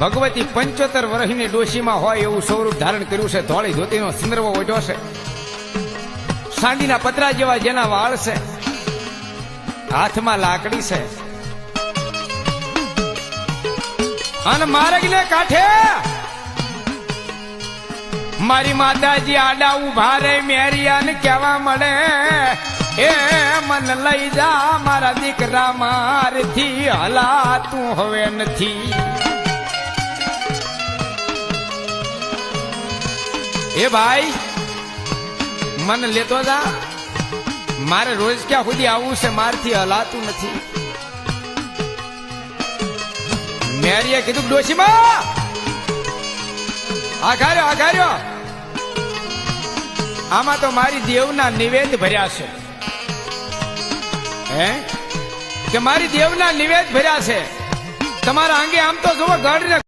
ભગવતી પંચોતેર વર્ષની ડોશીમાં હોય એવું સ્વરૂપ ધારણ કર્યું છે. ધોળી ધોતીનો સંદર્ભ ઓઢ્યો છે. સાંડીના પતરા જેવા જેના વાળ છે. હાથમાં લાકડી છે. અને માર્ગને કાંઠે મારી માતાજી આડા ઊભા રે, મેરિયાને કેવા મળે, એ મન લઈ જા મારા દીકરા, મારથી હલાતું હવે નથી. એ ભાઈ, મને લેતો જા. મારે રોજ ક્યાં સુધી આવવું છે મારથી હલાતું નથી. મેરીએ કીધું ડોશીમાં! આઘાર્યો આઘાર્યો! આમાં તો મારી દેવના નિવેદ ભર્યા છે. હે? કે મારી દેવના નિવેદ ભર્યા છે? તમારા અંગે આમ તો જુઓ, ગઢ